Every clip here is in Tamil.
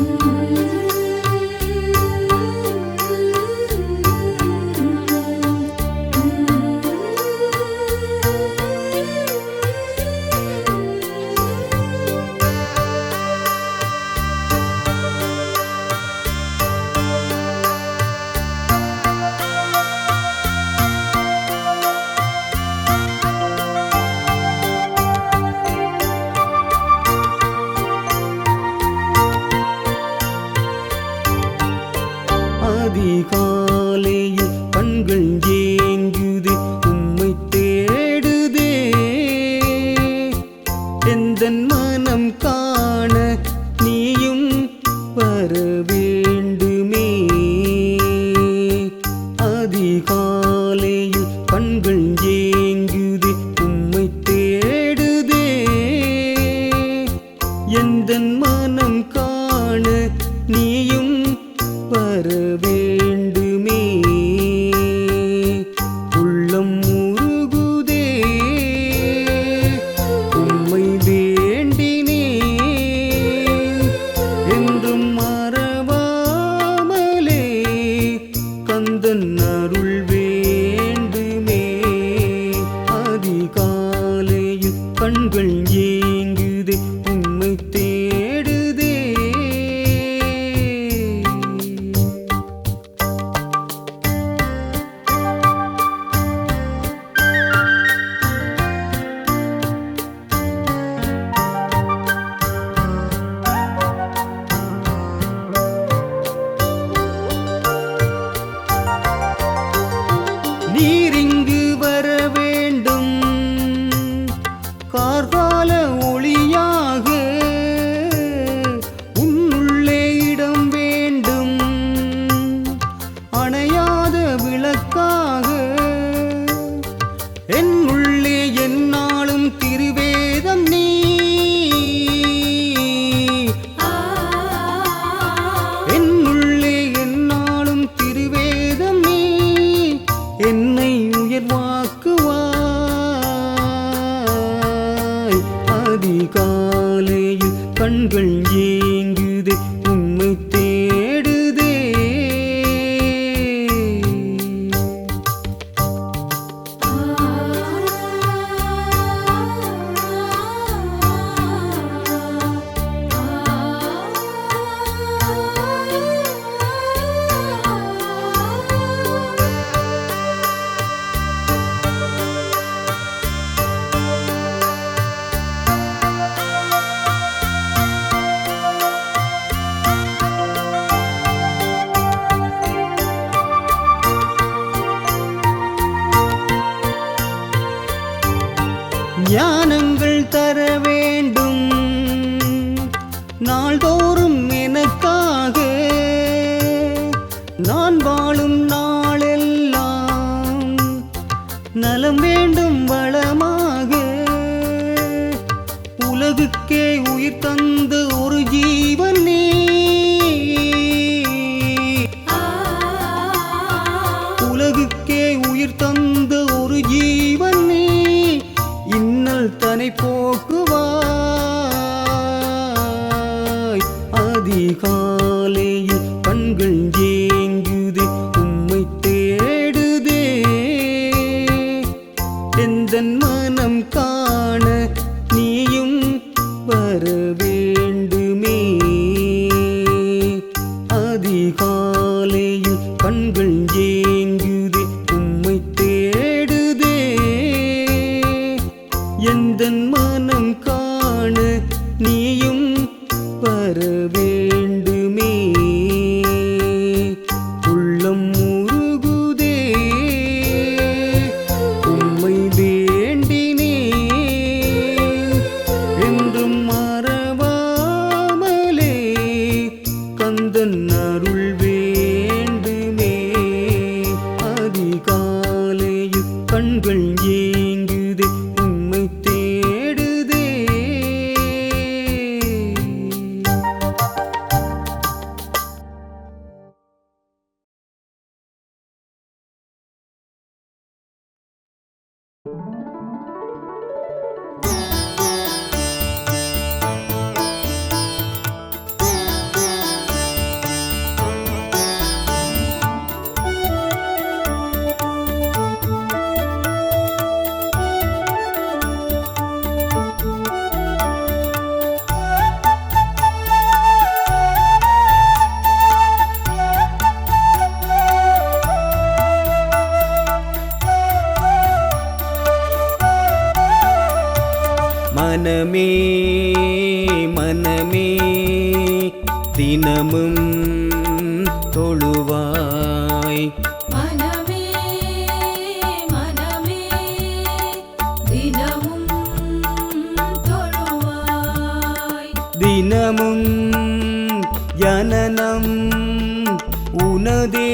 Mm-hmm. மனம் காண நீ அதிகாலையில் ஏ காண தினமும் ஜனனம் உனதே.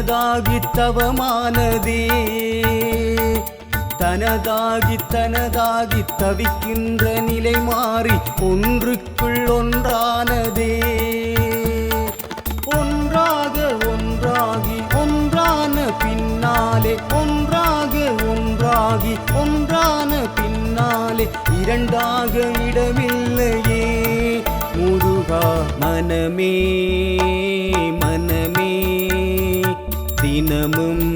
தனதாகி தவமானதே. தனதாகி தனதாகி தவிக்கின்ற நிலை மாறி ஒன்றுக்குள் ஒன்றானதே. ஒன்றாக ஒன்றாகி ஒன்றான பின்னாலே ஒன்றாக ஒன்றாகி ஒன்றான பின்னாலே இரண்டாக இடமில்லையே. முருகா மனமே மனமே. தினமும்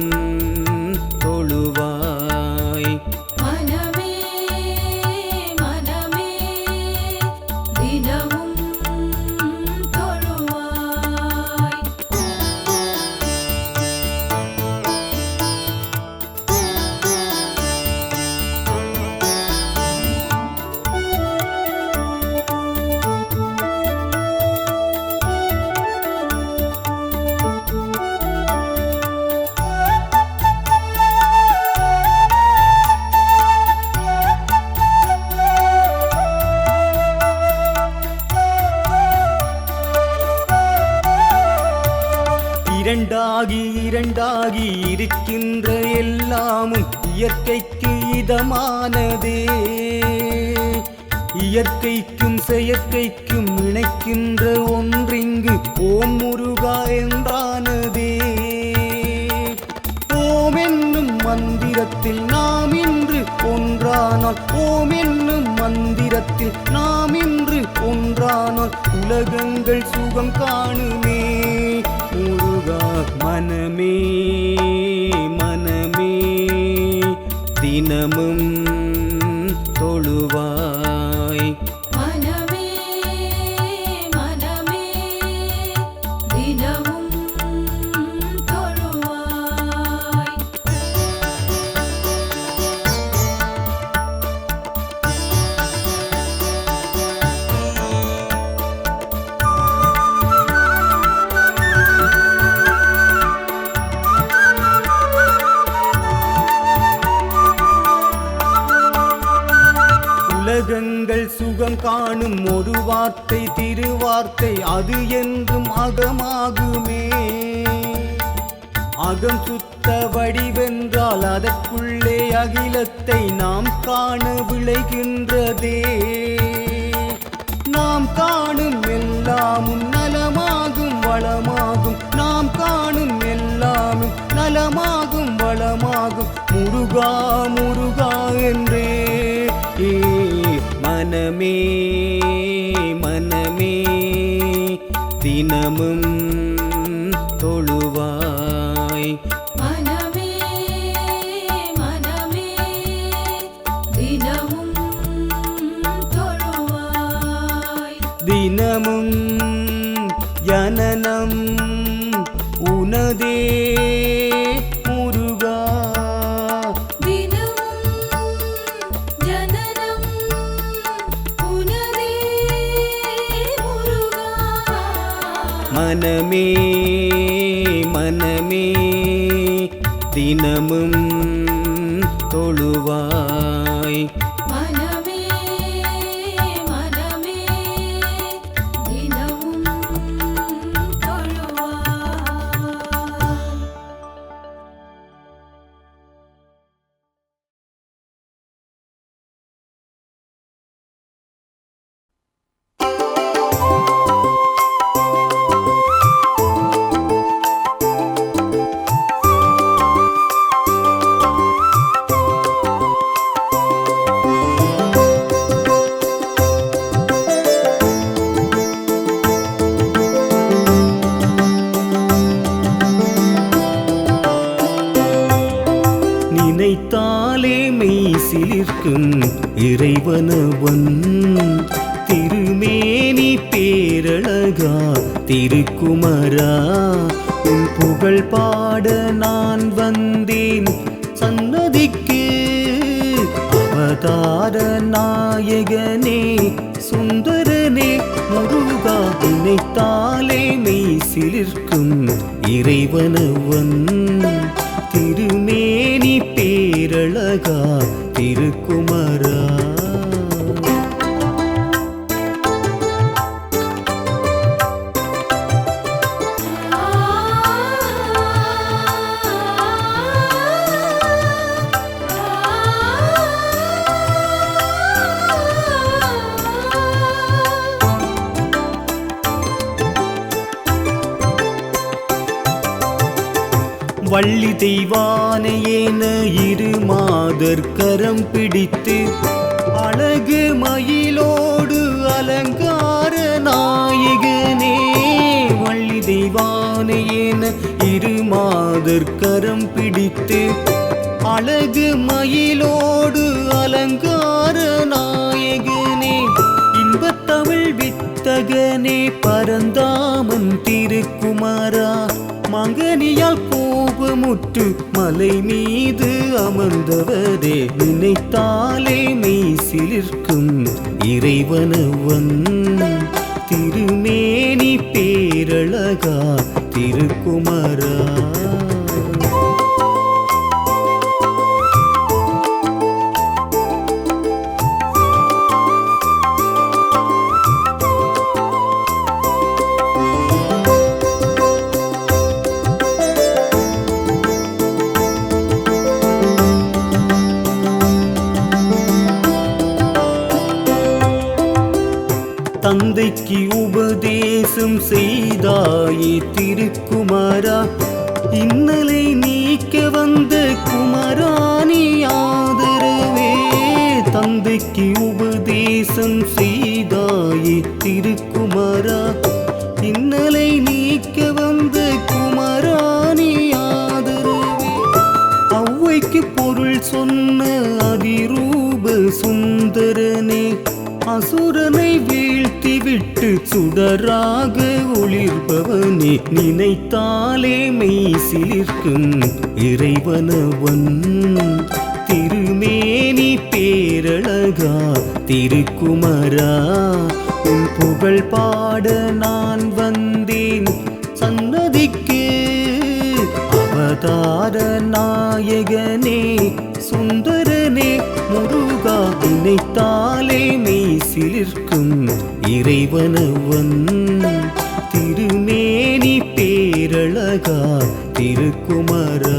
இரண்டாகி இருக்கின்ற எல்லாமும் இயற்கைக்கு இதமானதே. இயற்கைக்கும் செயற்கைக்கும் இணைக்கின்ற ஒன்றிங்கு ஓம் முருகா என்றானதே. ஓம் என்னும் மந்திரத்தில் நாம் இன்று ஒன்றானால் ஓம் என்னும் மந்திரத்தில் நாம் இன்று ஒன்றானால் உலகங்கள் சுகம் காணுமே. முருகா மனமே. ஆகுமே. அகம் சுத்த வடிவென்றால் அதற்குள்ளே அகிலத்தை நாம் காண விளைகின்றதே. நாம் காணும் எல்லாமும் நலமாகும் வளமாகும். நாம் காணும் எல்லாமும் நலமாகும் வளமாகும். முருகா முருகா என்றே. ஏ மனமே மனமே. தினமும் தொழுவாய். மனமே மனமே தினமும் தொழுவாய். தினமும் ஜனனம் உனதே. மனமே மனமே தினமும் தொழுவாய். அவதார நாயகனே சுந்தரனே முருகா நினைத்தாலே மெய் சிலிர்க்கும் இறைவனவன். திருமேனி பேரழகா திருக்குமரா தெய்வானையேன இரு மாதர் கரம் பிடித்து அழகு மயிலோடு அலங்கார நாயகனே வள்ளி தெய்வானையேன இரு மாதர் கரம் பிடித்து அழகு மயிலோடு அலங்கார நாயகனே இன்பத்தமிழ் வித்தகனே பரந்தாமன் திருக்குமாரா மங்கனியால் கோபமுற்று மலை மீது அமர்ந்தவரே நினைத்தாலே மெய் சிலிர்க்கும் இறைவனவன் திருமேனி பேரழகா திருக்குமரா செய்தாயே திருக்குமாரா. இன்னலை நீக்க வந்த குமராணி ஆதரவே. தந்தைக்கு உபதேசம் செய்தாயே திருக்குமாரா. இன்னலை நீக்க வந்த குமராணி ஆதரவே. ஔவைக்கு பொருள் சொன்ன அதிரூப சுந்தரனே. அசுரனை வீழ்த்திவிட்டு சுடராக ஒளிர்பவனே நினைத்தாலே மெய் சிலிர்க்கும் இறைவனவன். திருமேனி பேரழகா திருக்குமரா உன் புகழ் பாட நான் வந்த அவதார நாயகனே சுந்தரனே முருகா நினைத்தாலே மெய் சிலிர்க்கும் இறைவனவன். திருமேனி பேரழகா திருக்குமரா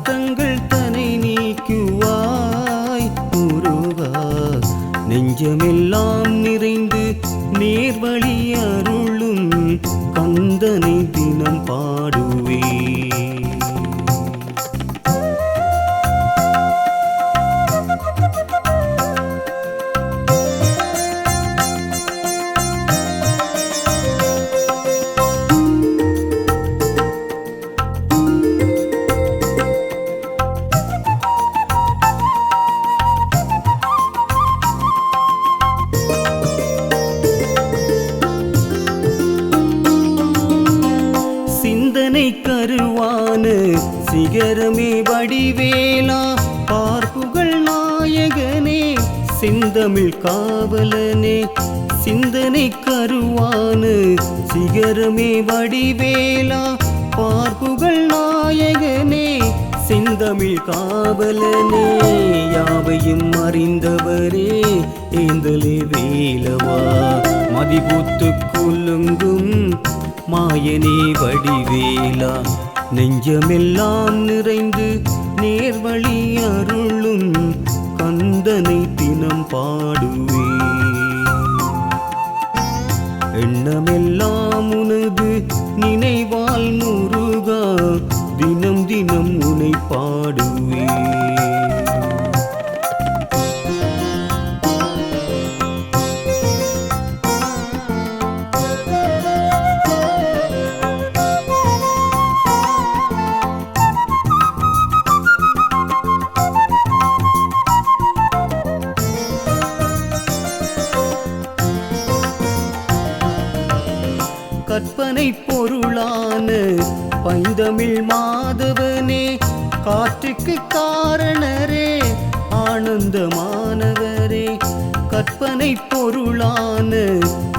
வருத்தங்கள் தனை நீக்குவாய் உருவா. நெஞ்சமெல்லாம் நிறைந்து நேர்வழி அருளும் சிந்தனை கருவானு சிகரமே வடிவேலா பார்ப்புகள் நாயகனே செந்தமிழ் காவலனே யாவையும் அறிந்தவரே ஏந்தலே வேலவா. மதிபூத்து குலுங்கும் மாயனே வடிவேலா நெஞ்சமெல்லாம் நிறைந்து நேர்வழி அருளும் கந்தனை தினம் பாடுவே. எண்ணமெல்லாம் உனது நினை தமிழ் மாதவனே காற்றுக்கு காரணரே ஆனந்தமானவரே. கற்பனை பொருளான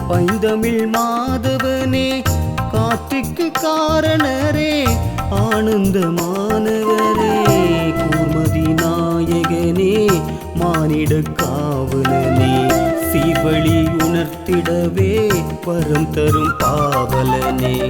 பைந்தமிழ் மாதவனே காற்றுக்கு காரணரே ஆனந்தமானவரே. கூர்மதி நாயகனே மானிட காவலனே சீவழி உணர்த்திடவே வரம் தரும் பாவலனே.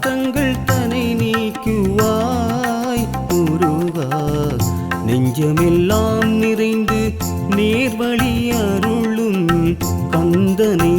கஷ்டங்கள் தனை நீக்குவாய் முருகா நெஞ்சமெல்லாம் நிறைந்து நேர்வழி அருளும் கந்தனை